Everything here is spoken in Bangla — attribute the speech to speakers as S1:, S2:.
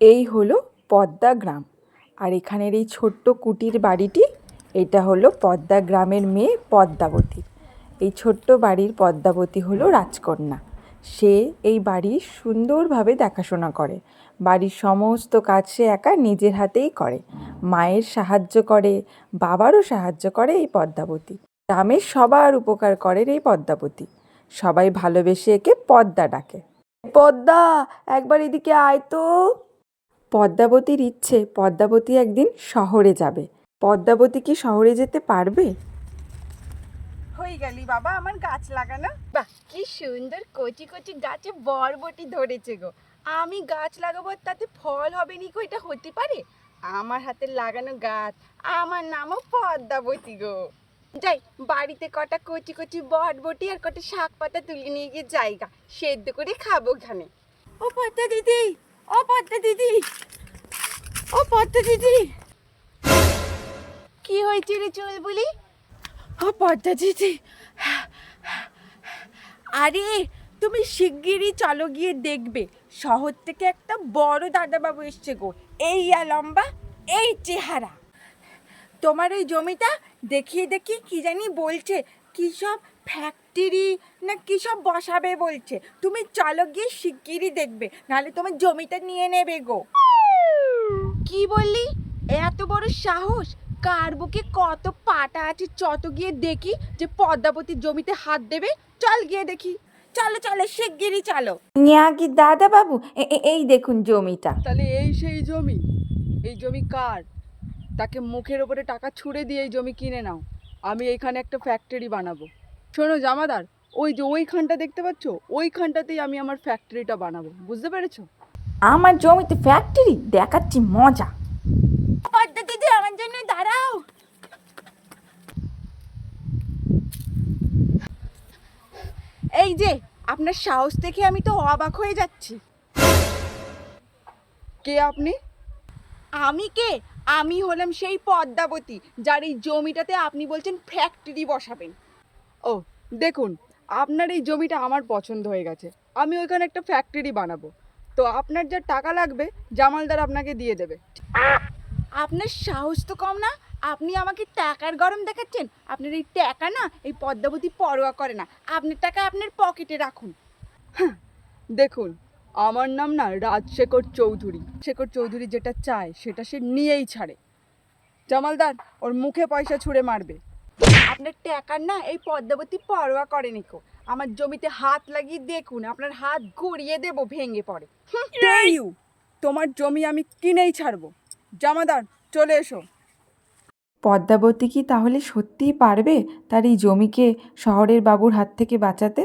S1: এই হলো পদ্মা গ্রাম। আর এখানের এই ছোট্ট কুটির বাড়িটি, এটা হলো পদ্মা গ্রামের মেয়ে পদ্মাবতী। এই ছোট্ট বাড়ির পদ্মাবতী হলো রাজকন্যা। সে এই বাড়ি সুন্দরভাবে দেখাশোনা করে। বাড়ির সমস্ত কাজ সে একা নিজের হাতেই করে। মায়ের সাহায্য করে, বাবারও সাহায্য করে এই পদ্মাবতী। গ্রামের সবার উপকার করেন এই পদ্মাবতী। সবাই ভালোবেসে একে পদ্মা ডাকে। পদ্মা, একবার এদিকে আয় তো। পদ্মাবতীর ইচ্ছে পদ্মাবতী একদিন শহরে যাবে। পদ্মাবতী কি শহরে যেতে পারবে?
S2: হয়ে গেলি বাবা আমার গাছ লাগানো। বাহ কি সুন্দর কচি কচি গাছে বরবটি ধরেছে গো। আমি গাছ লাগাবো তাতে ফল হবে নি গো এটা হতে পারে? আমার হাতে লাগানো গাছ আমার নামও পদ্মাবতী গো। যাই বাড়িতে কটা কচি কচি বরবটি আর কটা শাক পাতা তুলে নিয়ে গিয়ে জায়গা সেদ্ধ করে খাব ওখানে। ও পদ্মা দিদি পদ্মা দিদি। ও পদ্মা দিদি। কি হয়েছে রে চল বলি? ও পদ্মা দিদি। আরে তুমি শিগগিরই চলো গিয়ে দেখবে। শহর থেকে একটা বড় দাদাবাবু এসছে গো। এই ইয়া লম্বা এই চেহারা। তোমার ওই জমিটা দেখিয়ে দেখি কি জানি বলছে। কি সব ফ্যাক্টরি না কি সব বসাবে বলছে? তুমি চলো গিয়ে শিগগিরই দেখবে নাহলে তোমার জমিটা নিয়ে নেবে গো। কি বললি? এত বড় সাহস? কার বুকে কত পাটা আছে? চত গিয়ে দেখি যে পদ্মাবতীর জমিতে হাত দেবে। চল গিয়ে দেখি। চলো চলো শিগগিরই চলো।
S1: কি দাদা বাবু এ- এই দেখুন জমিটা।
S3: তাহলে এই সেই জমি। এই জমি কার? তাকে মুখের ওপরে টাকা ছুড়ে দিয়ে এই জমি কিনে নাও। আমি এইখানে একটা ফ্যাক্টরি বানাবো। শোনো জামাদার ওই যে ওইখানটা দেখতে পাচ্ছ? ওইখানটাতেই আমি আমার ফ্যাক্টরিটা বানাবো বুঝতে পেরেছ?
S1: আমার জমিতে ফ্যাক্টরি দেখাচ্ছি মজা।
S2: পদ্মা দিদি আমার জন্য দাঁড়াও। এই যে আপনার সাহস দেখে আমি তো অবাক হয়ে যাচ্ছি।
S3: কে আপনি?
S2: আমি কে? আমি হলাম সেই পদ্মাবতী যার এই জমিটাতে আপনি বলছেন ফ্যাক্টরি বসাবেন।
S3: ও দেখুন আপনার এই জমিটা আমার পছন্দ হয়ে গেছে। আমি ওইখানে একটা ফ্যাক্টরি বানাবো। তো আপনার যা টাকা লাগবে জামালদার আপনাকে দিয়ে দেবে।
S2: আপনার সাহস তো কম না। আপনি আমাকে টাকার গরম দেখাচ্ছেন। আপনার এই টাকা না এই পদ্মাবতী পরোয়া করে না। আপনার টাকা আপনার পকেটে রাখুন।
S3: দেখুন আমার নাম না রাজশেখর চৌধুরী। শেখর চৌধুরী যেটা চায় সেটা সে নিয়েই ছাড়ে। জামালদার ওর মুখে পয়সা ছুঁড়ে মারবে।
S2: আপনার ট্যাকার না এই পদ্মাবতী পরোয়া করেনি কো আমার জমিতে হাত লাগিয়ে দেখুন আপনার হাত গড়িয়ে দেব ভেঙে পড়ে।
S3: ইউ তোমার জমি আমি কিনেই ছাড়বো। জামাদার চলে এসো।
S1: পদ্মাবতী কি তাহলে সত্যিই পারবে তার এই জমিকে শহরের বাবুর হাত থেকে বাঁচাতে?